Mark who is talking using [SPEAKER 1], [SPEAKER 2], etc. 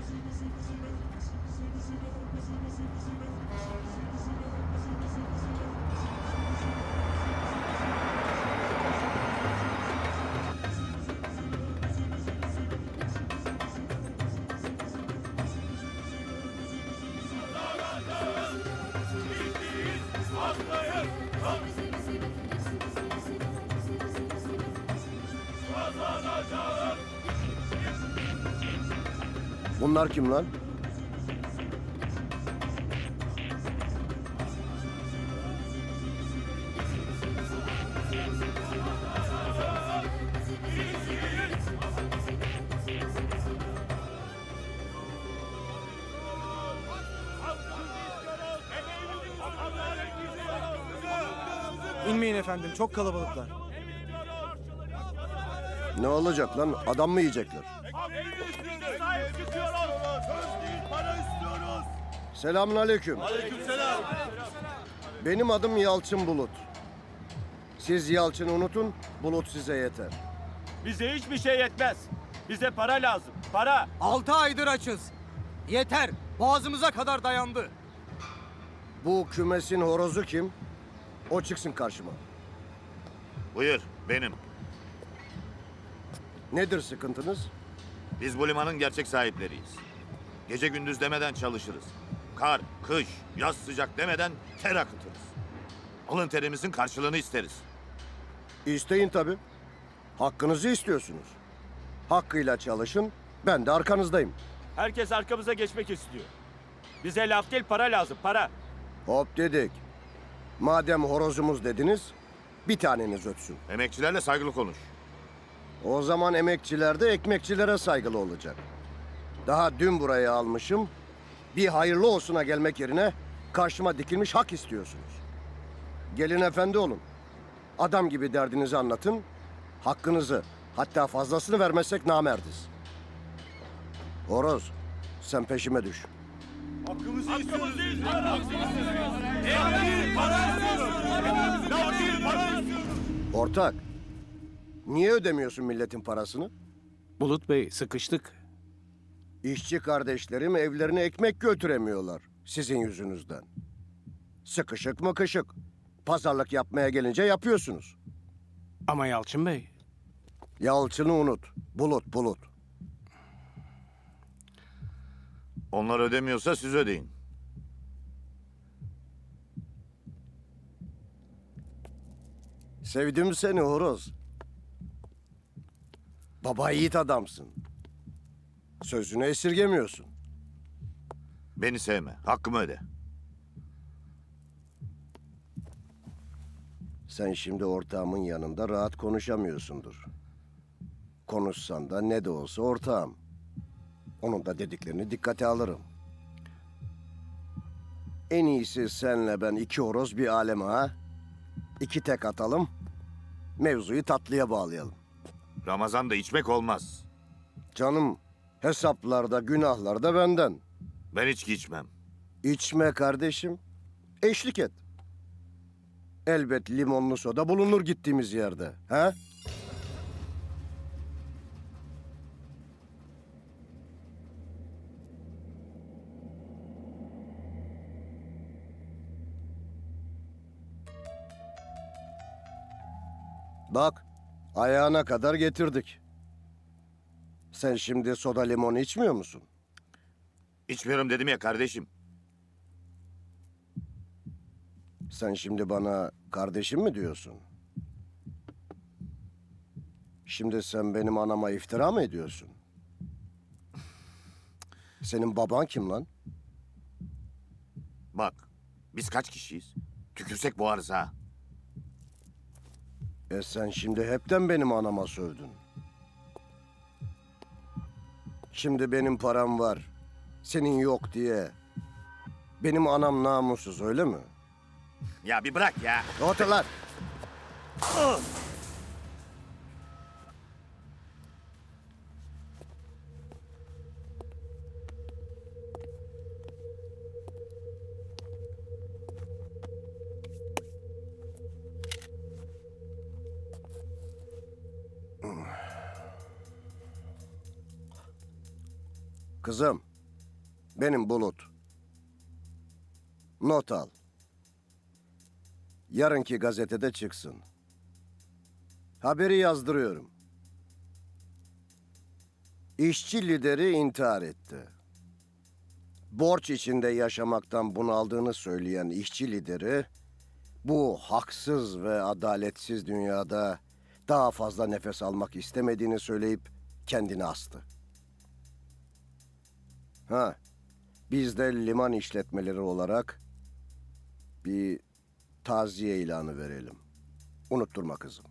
[SPEAKER 1] Thank you. Bunlar kim lan?
[SPEAKER 2] İnmeyin efendim çok kalabalıklar.
[SPEAKER 1] Ne olacak lan? Adam mı yiyecekler? Selamun aleyküm. Benim adım Yalçın Bulut. Siz Yalçın'ı unutun, Bulut size yeter.
[SPEAKER 3] Bize hiçbir şey yetmez. Bize para lazım. Para.
[SPEAKER 2] Altı aydır açız. Yeter. Boğazımıza kadar dayandı.
[SPEAKER 1] Bu kümesin horozu kim? O çıksın karşıma.
[SPEAKER 4] Buyur, benim.
[SPEAKER 1] Nedir sıkıntınız?
[SPEAKER 4] Biz bu limanın gerçek sahipleriyiz. Gece gündüz demeden çalışırız. Kar, kış, yaz sıcak demeden ter akıtırız. Alın terimizin karşılığını isteriz.
[SPEAKER 1] İsteyin tabii. Hakkınızı istiyorsunuz. Hakkıyla çalışın, ben de arkanızdayım.
[SPEAKER 3] Herkes arkamıza geçmek istiyor. Bize laf değil para lazım. Para.
[SPEAKER 1] Hop dedik. Madem horozumuz dediniz, bir taneniz ötsün.
[SPEAKER 4] Emekçilerle saygılı konuş.
[SPEAKER 1] O zaman emekçiler de ekmekçilere saygılı olacak. Daha dün buraya almışım. Bir hayırlı olsuna gelmek yerine karşıma dikilmiş hak istiyorsunuz. Gelin efendi olun. Adam gibi derdinizi anlatın. Hakkınızı hatta fazlasını vermezsek namerdiz. Horoz sen peşime düş.
[SPEAKER 3] Hakkımızı istiyoruz.
[SPEAKER 1] Ortak. Niye ödemiyorsun milletin parasını?
[SPEAKER 5] Bulut Bey sıkıştık.
[SPEAKER 1] İşçi kardeşlerim evlerine ekmek götüremiyorlar sizin yüzünüzden. Sıkışık mı kışık. Pazarlık yapmaya gelince yapıyorsunuz.
[SPEAKER 5] Ama Yalçın Bey
[SPEAKER 1] Yalçın'ı unut. Bulut bulut.
[SPEAKER 4] Onlar ödemiyorsa siz ödeyin.
[SPEAKER 1] Sevdim seni horoz. Baba yiğit adamsın. Sözünü esirgemiyorsun.
[SPEAKER 4] Beni sevme, hakkımı öde.
[SPEAKER 1] Sen şimdi ortağımın yanında rahat konuşamıyorsundur. Konuşsan da ne de olsa ortağım. Onun da dediklerini dikkate alırım. En iyisi senle ben iki horoz bir aleme ha. İki tek atalım. Mevzuyu tatlıya bağlayalım.
[SPEAKER 4] Ramazan'da içmek olmaz.
[SPEAKER 1] Canım hesaplarda günahlarda benden.
[SPEAKER 4] Ben içki içmem.
[SPEAKER 1] İçme kardeşim. Eşlik et. Elbet limonlu soda bulunur gittiğimiz yerde. Ha? Bak, ayağına kadar getirdik. Sen şimdi soda limon içmiyor musun?
[SPEAKER 4] İçmiyorum dedim ya kardeşim.
[SPEAKER 1] Sen şimdi bana kardeşim mi diyorsun? Şimdi sen benim anama iftira mı ediyorsun? Senin baban kim lan?
[SPEAKER 4] Bak, biz kaç kişiyiz? Tükürsek boğarız ha.
[SPEAKER 1] E sen şimdi hepten benim anama sövdün. Şimdi benim param var. Senin yok diye. Benim anam namussuz öyle mi?
[SPEAKER 4] Ya bir bırak ya.
[SPEAKER 1] Otur lan. Kızım, Benim Bulut. Not al. Yarınki gazetede çıksın. Haberi yazdırıyorum. İşçi lideri intihar etti. Borç içinde yaşamaktan bunaldığını söyleyen işçi lideri bu haksız ve adaletsiz dünyada daha fazla nefes almak istemediğini söyleyip kendini astı. Ha, biz de liman işletmeleri olarak bir taziye ilanı verelim. Unutturma kızım.